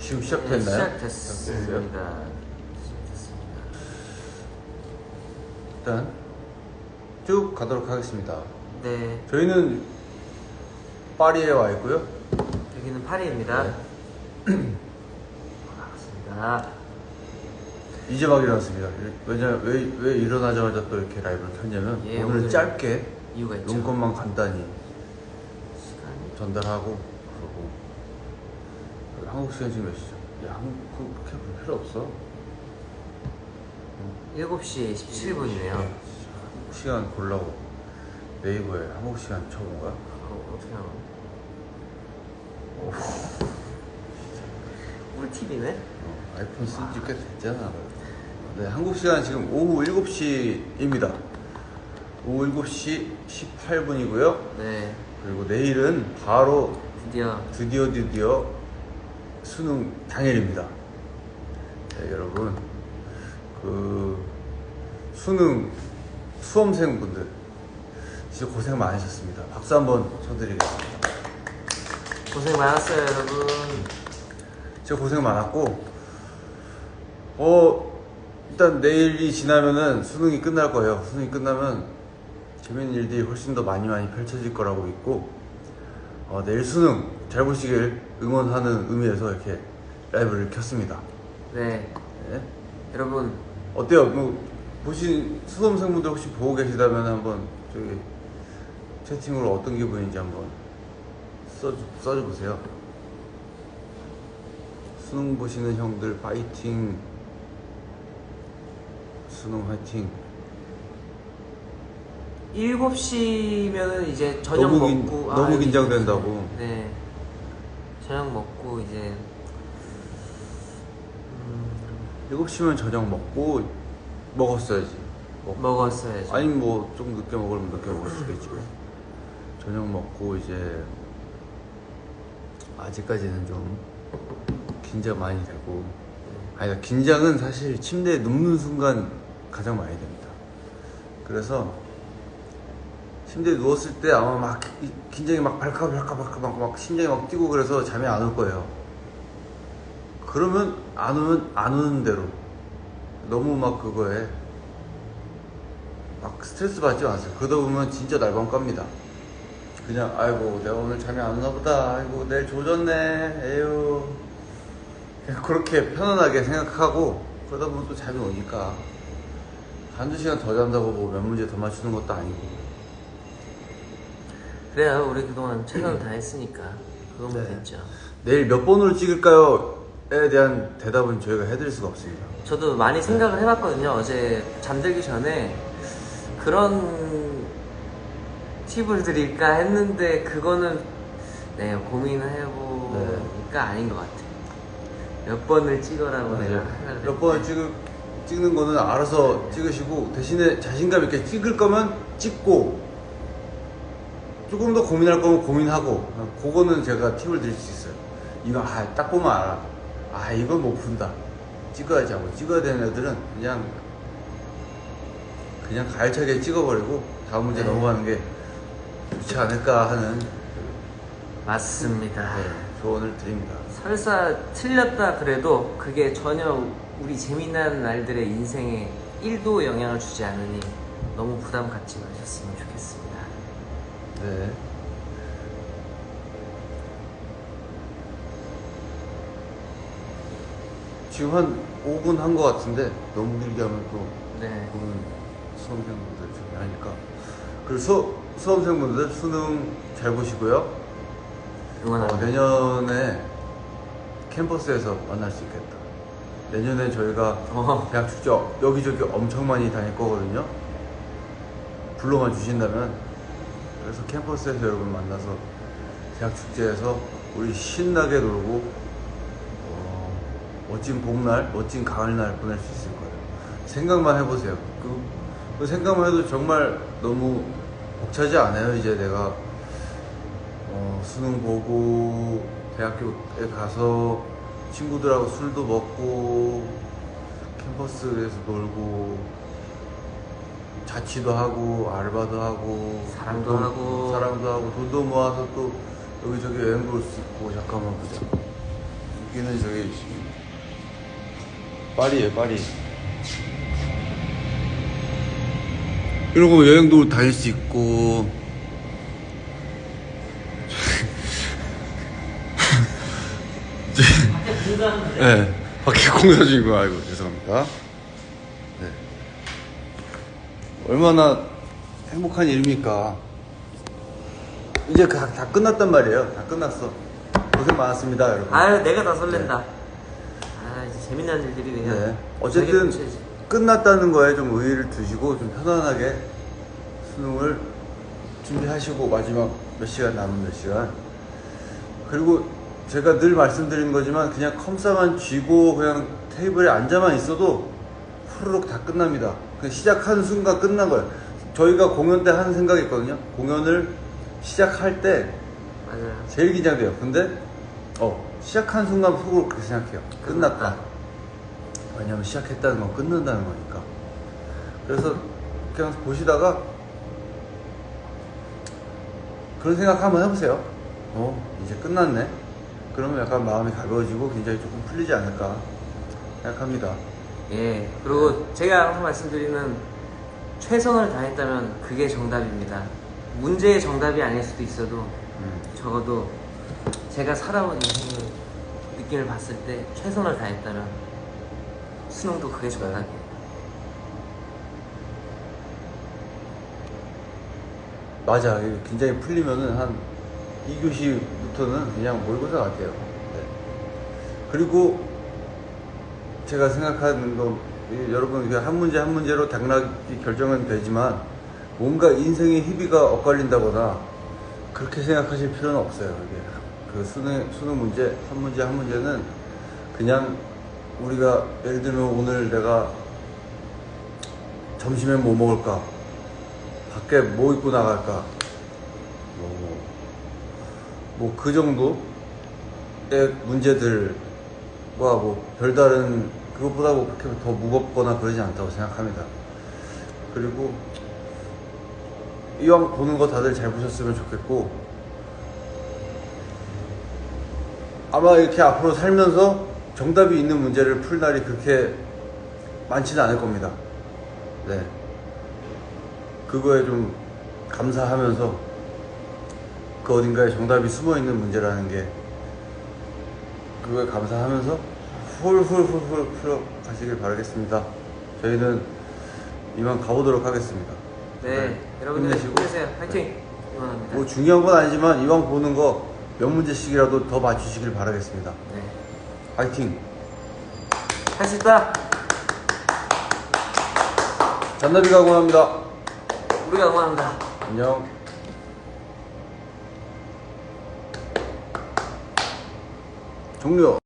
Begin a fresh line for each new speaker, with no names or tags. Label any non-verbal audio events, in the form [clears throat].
지금
네,
시작됐나요?
시작됐습니다. 시작됐습니다.
일단 쭉 가도록 하겠습니다.
네,
저희는 파리에 와 있고요.
여기는 파리입니다.
네. [clears throat]
반갑습니다.
이제 막 일어났습니다. 왜냐 왜, 왜 일어나자마자 또 이렇게 라이브를 켰냐면
예,
오늘
오늘
짧게
이유가 있죠.
용건만 간단히 전달하고 한국 시간 지금 몇 시죠? 야 한국 그렇게 볼 필요 없어.
7시 17분이네요.
한국 시간 보려고 네이버에 한국 시간 쳐본 거야?
어, 어떻게 하나? 우리 TV네?
어, 아이폰 쓴 지 꽤 됐잖아. 네, 한국 시간 지금 오후 7시입니다. 오후 7시 18분이고요.
네,
그리고 내일은 바로
드디어
드디어 드디어 수능 당일입니다. 네, 여러분 그 수능 수험생분들 진짜 고생 많으셨습니다. 박수 한번 쳐드리겠습니다.
고생 많았어요, 여러분.
진짜 고생 많았고 어 일단 내일이 지나면은 수능이 끝날 거예요. 수능이 끝나면 재밌는 일들이 훨씬 더 많이 많이 펼쳐질 거라고 믿고 어, 내일 수능 잘 보시길 응원하는 의미에서 이렇게 라이브를 켰습니다.
네,
네.
여러분
어때요? 뭐 보신 수험생분들 혹시 보고 계시다면 한번 저기 채팅으로 어떤 기분인지 한번 써 써줘 보세요. 수능 보시는 형들 파이팅. 수능 화이팅.
7시면은 이제 저녁
너무 긴-
먹고
너무
여기
긴장된다고.
네. 저녁 먹고 이제 음,
7시면 저녁 먹고 먹었어야지. 먹-
먹었어야죠.
아니 뭐 좀 늦게 먹으면 늦게 먹을 수도 있지. 저녁 먹고 이제 아직까지는 좀 긴장 많이 되고 아니 긴장은 사실 침대에 눕는 순간 가장 많이 됩니다. 그래서 침대에 누웠을 때 아마 막 이- 긴장이 막 발칵발칵발칵 막, 막 심장이 막 뛰고 그래서 잠이 안 올 거예요. 그러면 안 오면 안 오는 대로 너무 막 그거에 막 스트레스 받지 마세요. 그러다 보면 진짜 날밤 깝니다. 그냥 아이고 내가 오늘 잠이 안 오나 보다. 아이고 내일 조졌네. 에휴. 그렇게 편안하게 생각하고 그러다 보면 또 잠이 오니까 한두 시간 더 잔다고 뭐 몇 문제 더 맞추는 것도 아니고
그래요. 우리 그동안 최선을 다했으니까 그거면
네.
됐죠.
내일 몇 번으로 찍을까요?에 대한 대답은 저희가 해드릴 수가 없습니다.
저도 많이 생각을 해봤거든요. 어제 잠들기 전에 그런 팁을 드릴까 했는데 그거는 네 고민을 해보니까 아닌 것 같아요. 몇 번을 찍어라고 내가
몇 번을. 찍을, 찍는 거는 알아서 찍으시고 대신에 자신감 있게 찍을 거면 찍고 조금 더 고민할 거면 고민하고 그거는 제가 팁을 드릴 수 있어요. 이거 아, 딱 보면 알아. 아 이건 못 푼다. 찍어야지 하고 찍어야 되는 애들은 그냥 그냥 가열차게 찍어버리고 다음 문제
네.
넘어가는 게 좋지 않을까 하는
맞습니다.
네, 조언을 드립니다.
설사 틀렸다 그래도 그게 전혀 우리 재미난 날들의 인생에 1도 영향을 주지 않으니 너무 부담 갖지 마셨으면 좋겠습니다.
네. 지금 한 5분 한 것 같은데 너무 길게 하면 또
네.
보는 수험생분들 중에 하니까 그리고 수, 수험생분들 수능 잘 보시고요 어,
응원합니다.
내년에 캠퍼스에서 만날 수 있겠다 내년에 저희가
어.
대학 축제 여기저기 엄청 많이 다닐 거거든요. 불러만 주신다면 그래서 캠퍼스에서 여러분 만나서 대학 축제에서 우리 신나게 놀고 어, 멋진 봄날, 멋진 가을날 보낼 수 있을 거예요. 생각만 해보세요. 그, 그 생각만 해도 정말 너무 벅차지 않아요. 이제 내가 어, 수능 보고 대학교에 가서 친구들하고 술도 먹고 캠퍼스에서 놀고 자취도 하고 알바도 하고
사랑도
돈-
하고.
사랑도 하고 돈도 모아서 또 여기저기 여행도 올 수 있고. 잠깐만 보자 여기는 저기 파리예요 파리. 이러고 여행도 다닐 수 있고. [laughs]
공부하는데.
네. 밖에 공사 중인 거 아이고 죄송합니다 네 얼마나 행복한 일입니까 이제 다, 다 끝났단 말이에요 다 끝났어 고생 많았습니다 여러분
아유, 내가 다 설렌다. 아, 이제 재미난 일들이 그냥.
네. 어쨌든
뭉쳐야지.
끝났다는 거에 좀 의의를 두시고 좀 편안하게 수능을 준비하시고 마지막 몇 시간 남은 몇 시간 그리고 제가 늘 말씀드리는 거지만 그냥 컴사만 쥐고 그냥 테이블에 앉아만 있어도 후루룩 다 끝납니다. 그냥 시작하는 순간 끝난 거예요. 저희가 공연 때 하는 생각이 있거든요. 공연을 시작할 때
맞아요.
제일 긴장돼요. 근데 어 시작한 순간 속으로 그렇게 생각해요. 끝났다. 왜냐면 시작했다는 건 끝난다는 거니까. 그래서 그냥 보시다가 그런 생각 한번 해보세요. 어 이제 끝났네. 그러면 약간 마음이 가벼워지고 굉장히 조금 풀리지 않을까 생각합니다.
예. 그리고 제가 항상 말씀드리는 최선을 다했다면 그게 정답입니다. 문제의 정답이 아닐 수도 있어도
음.
적어도 제가 살아온 인생의 느낌을 봤을 때 최선을 다했다면 수능도 그게 정답이에요.
맞아. 굉장히 풀리면은 한 2교시부터는 그냥 모의고사 같아요. 네. 그리고 제가 생각하는 거, 이 여러분, 한 문제 한 문제로 당락이 결정은 되지만 뭔가 인생의 희비가 엇갈린다거나 그렇게 생각하실 필요는 없어요. 이게 그 수능, 수능 문제, 한 문제 한 문제는 그냥 우리가 예를 들면 오늘 내가 점심에 뭐 먹을까? 밖에 뭐 입고 나갈까? 뭐그 정도의 문제들 과뭐 별다른 그것보다 뭐 그렇게 더 무겁거나 그러지 않다고 생각합니다. 그리고 이왕 보는 거 다들 잘 보셨으면 좋겠고 아마 이렇게 앞으로 살면서 정답이 있는 문제를 풀 날이 그렇게 많지는 않을 겁니다. 네. 그거에 좀 감사하면서 그 어딘가에 정답이 숨어 있는 문제라는 게 그거에 감사하면서 훌훌훌훌 풀어 가시길 바라겠습니다. 저희는 이만 가보도록 하겠습니다.
네, 여러분들
힘내시고.
힘내세요. 화이팅! 응원합니다.
뭐 중요한 건 아니지만 이왕 보는 거 몇 문제씩이라도 더 맞추시길 바라겠습니다.
네.
파이팅!
할 수 있다!
잔나비가 응원합니다.
우리가 응원한다.
안녕. 종료.